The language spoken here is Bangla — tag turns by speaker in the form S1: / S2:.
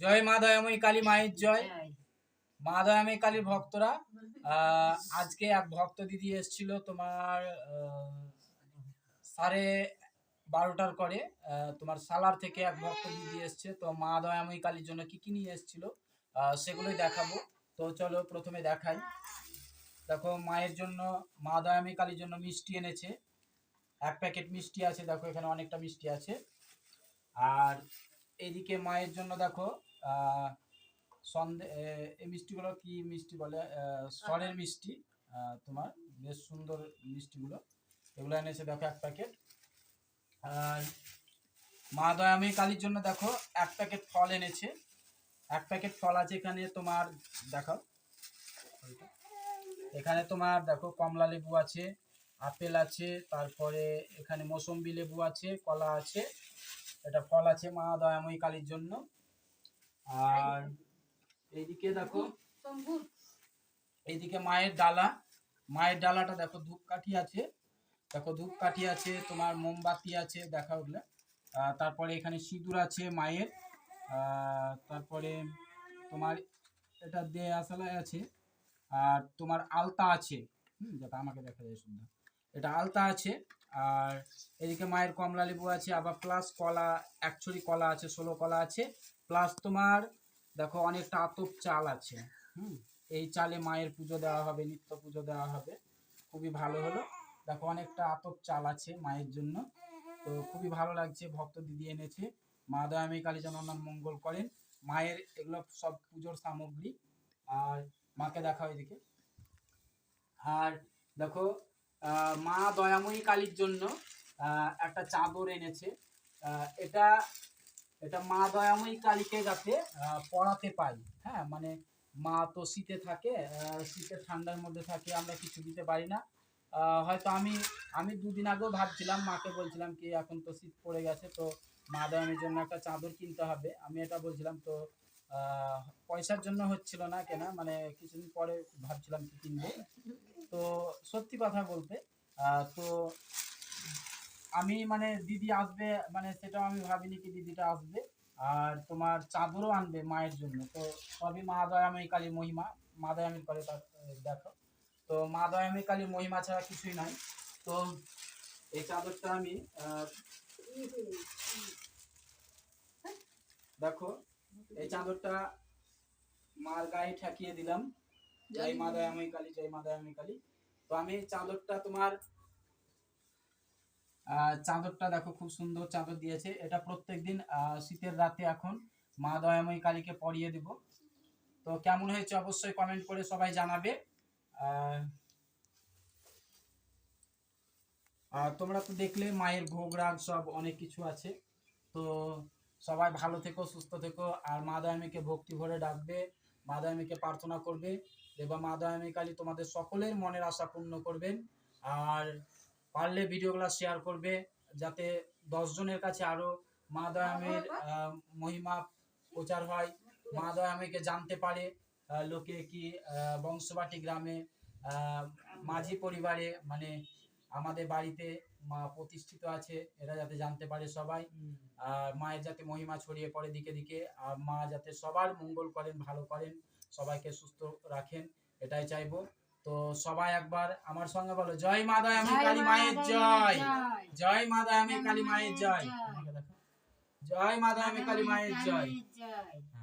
S1: জয় মা দয়াময়ী কালী মায়ের জয়। মা দয়াময়ী কালীর ভক্তরা আজকে এক ভক্ত দিদি এসেছিল তোমার সাড়ে বারোটার করে তোমার সালার থেকে এক ভক্ত দিদি এসছে। তো মা দয়াময়ী কালীর জন্য কি কি নিয়ে এসেছিল সেগুলোই দেখাবো। তো চলো প্রথমে দেখাই। দেখো মায়ের জন্য মা দয়াময়ী কালীর জন্য মিষ্টি এনেছে। এক প্যাকেট মিষ্টি আছে দেখো এখানে অনেকটা মিষ্টি আছে। আর এদিকে মায়ের জন্য দেখো সন্দে এই মিষ্টিগুলো কি মিষ্টি বলে? সরের মিষ্টি তোমার বেশ সুন্দর মিষ্টিগুলো। এগুলো এনেছে দেখো এক প্যাকেট। আর মা দয়াময়ী কালীর জন্য দেখো এক প্যাকেট ফল এনেছে। এক প্যাকেট ফল আছে এখানে তোমার দেখো এখানে তোমার দেখো কমলা লেবু আছে আপেল আছে তারপরে এখানে মৌসম্বি লেবু আছে কলা আছে। এটা ফল আছে মা দয়াময়ী কালীর জন্য। এইদিকে দেখো। এইদিকে মায়ের ডালা। মায়ের ডালাটা দেখো ধূপকাঠি আছে। দেখো ধূপকাঠি আছে তোমার মোমবাতি আছে দেখা ওগুলো তারপরে এখানে সিঁদুর আছে মায়ের। তারপরে তোমার এটা দিয়ে আসলে আছে। আর তোমার আলতা আছে। হুম যেটা আমাকে দেখা যায় শুধু এটা আলতা আছে। আর এদিকে মায়ের কমলা লেবু আছে আবার প্লাস কলা একচুরি কলা আছে ষোলো কলা আছে। প্লাস তোমার দেখো, অনেকটা আতপ চাল আছে, হুম? এই চালে মায়ের পুজো দেওয়া হবে, নিত্য পুজো দেওয়া হবে। খুবই ভালো হলো। দেখো, অনেকটা আতপ চাল আছে মায়ের জন্য। তো খুবই ভালো লাগছে, ভক্ত দিদি এনেছে। মা দয়ামী কালী যেন ওনার মঙ্গল করেন। মায়ের এগুলো সব পুজোর সামগ্রী। আর মাকে দেখাও এদিকে। আর দেখো মা দয়াময়ী কালীর জন্য একটা চাদর এনেছে। এটা এটা মা দয়াময়ী কালীকে আহ, পড়াতে পাই। হ্যাঁ মানে মা তো শীতে থাকে শীতে ঠান্ডার মধ্যে থাকে আমরা কিছু দিতে পারি না। হয়তো আমি আমি দুদিন আগেও ভাবছিলাম মাকে বলছিলাম কি এখন তো শীত পড়ে গেছে তো মা দয়ামীর জন্য একটা চাদর কিনতে হবে। আমি এটা বলছিলাম তো পয়সার জন্য হচ্ছিল না কেনা মানে কিছুদিন পরে ভাবছিলাম কি কিনবো। তো সত্যি কথা বলতে তো আমি মানে দিদি আসবে মানে সেটাও আমি ভাবিনি কি দিদিটা আসবে। আর তোমার চাদরও আনবে মায়ের জন্য। তো সবই মা দয়াময়ী কালী মহিমা। মা দয়ামীর করে দেখো। তো মা দয়াময়ী কালী মহিমা ছাড়া কিছুই নাই। তো এই চাদরটা আমি দেখো, এই চাদরটা মার গায়ে ঠেকিয়ে দিলাম। জয় মা দয়াময়ী কালী, জয় মা দয়াময়ী কালী। তো আমি চাদরটা তোমার চাদরটা দেখো খুব সুন্দর চাদর দিয়েছে। এটা প্রত্যেকদিন আহ, শীতের রাতে এখন মা দয়াময়ী কালীকে পরিয়ে দিব। তো কেমন হয়েছে অবশ্যই কমেন্ট করে সবাই জানাবে। আর তোমরা তো দেখলে মায়ের ভোগ রাগ সব অনেক কিছু আছে। তো সবাই ভালো থেকো সুস্থ থেকো। আর মা দয়ামীকে ভক্তি ভরে ডাকবে মা দয়ামীকে প্রার্থনা করবে। দেবা মা দয়ামী কালী তোমাদের সকলের মনের আশা পূর্ণ করবেন। আর পারলে ভিডিওগুলো শেয়ার করবে যাতে দশ জনের কাছে আরও মা দয়ামের আহ, মহিমা প্রচার হয়। মা দয়ামীকে জানতে পারে লোকে কি বংশবাটি গ্রামে মাঝি পরিবারে মানে আমাদের বাড়িতে মা প্রতিষ্ঠিত আছে এরা যাতে জানতে পারে সবাই। আর মায়ের যাতে মহিমা ছড়িয়ে পড়ে দিকে দিকে আর মা যাতে সবার মঙ্গল করেন ভালো করেন সবাইকে সুস্থ রাখেন এটাই চাইব। তো সবাই একবার আমার সঙ্গে বলো জয় মা আমি কালী মায়ের জয়। জয়। মা আমি কালী মায়ের জয়। জয়। মা আমি কালী মায়ের জয়।
S2: জয়।